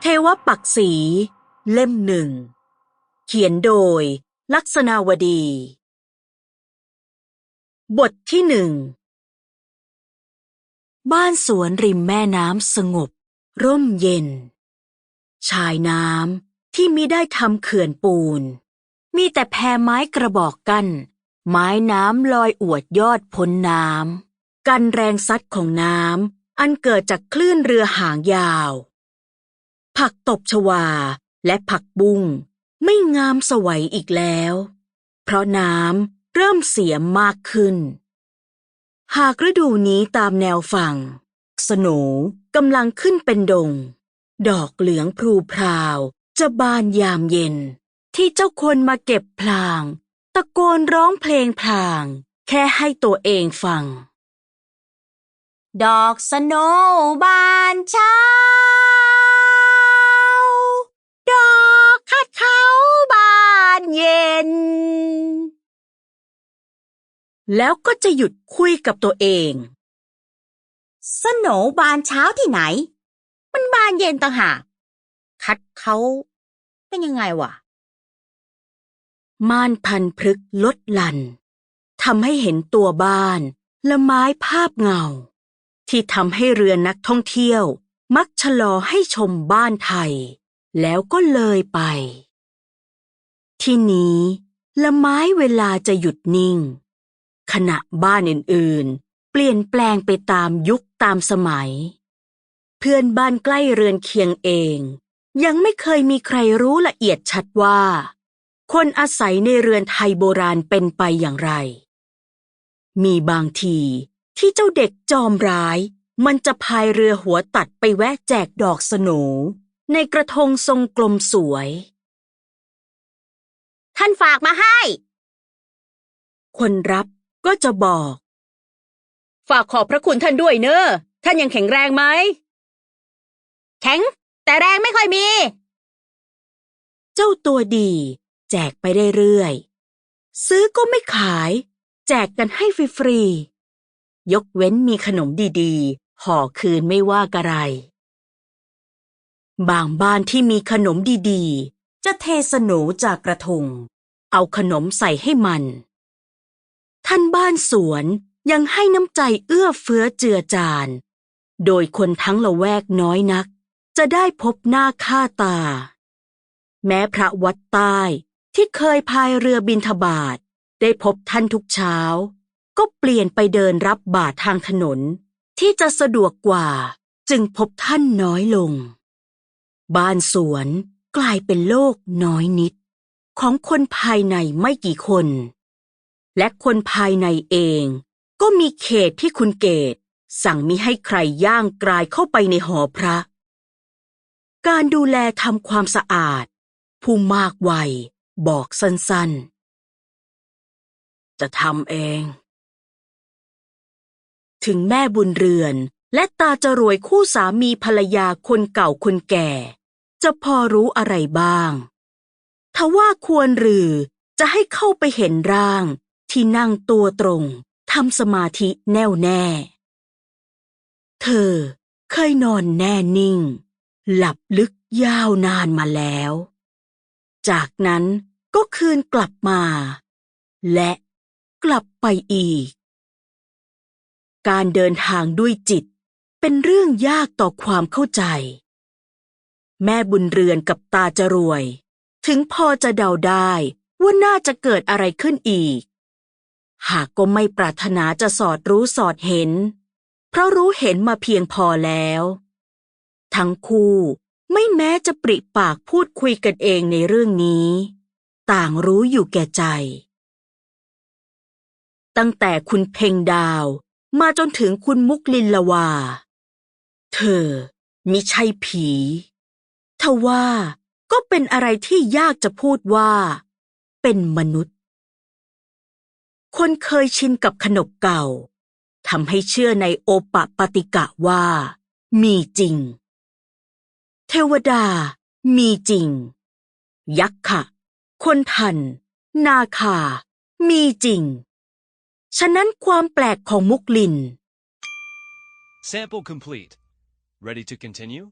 เทวปักษีเล่มหนึ่ง เขียนโดย ลักษณาวดี บทที่หนึ่ง บ้านสวนริมแม่น้ำสงบ ร่มเย็น ชายน้ำที่มิได้ทำเขื่อนปูน มีแต่แพไม้กระบอกกันไม้น้ำลอยอวดยอดพ้นน้ำ กันแรงซัดของน้ำอันเกิดจากคลื่นเรือหางยาว ผักตบชวาและผักบุ้งไม่งามสวยอีกแล้ว เพราะน้ำเริ่มเสียมากขึ้น หากฤดูนี้ตามแนวฝั่ง สโหนกำลังขึ้นเป็นดง ดอกเหลืองพลูพราว จะบานยามเย็น ที่เจ้าคนมาเก็บพลาง ตะโกนร้องเพลงพลาง แค่ให้ตัวเองฟัง ดอกสโนบานเช้า ดอกคัดเขาบานเย็น แล้วก็จะหยุดคุยกับตัวเอง สโนบานเช้าที่ไหน มันบานเย็นต่างหาก คัดเขาเป็นยังไงวะ ม่านพันพฤกษ์ลดหลั่นทำให้เห็นตัวบ้านและไม้ภาพเงา ที่ทำให้เรือนักท่องเที่ยว มักชะลอให้ชมบ้านไทย แล้วก็เลยไป ที่นี้ละไม้เวลาจะหยุดนิ่ง ขณะบ้านอื่นๆ เปลี่ยนแปลงไปตามยุคตามสมัย เพื่อนบ้านใกล้เรือนเคียงเอง ยังไม่เคยมีใครรู้ละเอียดชัดว่า คนอาศัยในเรือนไทยโบราณเป็นไปอย่างไร มีบางที ที่เจ้าเด็กจอมร้าย มันจะพายเรือหัวตัดไปแวะแจกดอกสโหนในกระทงทรงกลมสวย ท่านฝากมาให้ คนรับก็จะบอก ฝากขอบพระคุณท่านด้วยเนอะท่านยังแข็งแรงไหม แข็ง แต่แรงไม่ค่อยมี เจ้าตัวดี แจกไปเรื่อยๆซื้อก็ไม่ขาย แจกกันให้ฟรีๆ ยกเว้นมีขนมดีๆ ห่อคืนไม่ว่ากระไร บางบ้านที่มีขนมดีๆ จะเทสนูจากกระทง เอาขนมใส่ให้มัน ท่านบ้านสวนยังให้น้ำใจเอื้อเฟื้อเจือจาน โดยคนทั้งละแวกน้อยนัก จะได้พบหน้าค่าตา แม้พระวัดใต้ที่เคยพายเรือบินทบาทได้พบท่านทุกเช้า ก็เปลี่ยนไปเดินรับบาททางถนน ที่จะสะดวกกว่าจึงพบท่านน้อยลง บ้านสวนกลายเป็นโลกน้อยนิด ของคนภายในไม่กี่คน และคนภายในเอง ก็มีเขตที่คุณเกต สั่งมิให้ใครย่างกลายเข้าไปในหอพระ การดูแลทำความสะอาด ผู้มากวัยบอกสั้นๆ จะทำเอง ถึงแม่บุญเรือน และตาจรวยคู่สามีภรรยาคนเก่าคนแก่ จะพอรู้อะไรบ้าง ทว่าควรหรือจะให้เข้าไปเห็นร่าง ที่นั่งตัวตรงทำสมาธิแน่วแน่ เธอเคยนอนแน่นิ่ง หลับลึกยาวนานมาแล้ว จากนั้นก็คืนกลับมา และกลับไปอีก การเดินทางด้วยจิต เป็นเรื่องยากต่อความเข้าใจ แม่บุญเรือนกับตาจรวย ถึงพอจะเดาได้ว่าน่าจะเกิดอะไรขึ้นอีก หากก็ไม่ปรารถนาจะสอดรู้สอดเห็น เพราะรู้เห็นมาเพียงพอแล้ว ทั้งคู่ไม่แม้จะปริปากพูดคุยกันเองในเรื่องนี้ ต่างรู้อยู่แก่ใจ ตั้งแต่คุณเพ่งดาว มาจนถึงคุณมุกลินละวา เธอมิใช่ผีทว่าก็เป็นอะไรที่ยากจะพูดว่า เป็นมนุษย์ คนเคยชินกับขนบเก่าทำให้เชื่อในโอปะปฏิกะว่า มีจริง เทวดา มีจริง ยักษ์ค่ะ คนทัน นาคา มีจริง ฉะนั้นความแปลกของมุกลิน Sample complete. Ready to continue?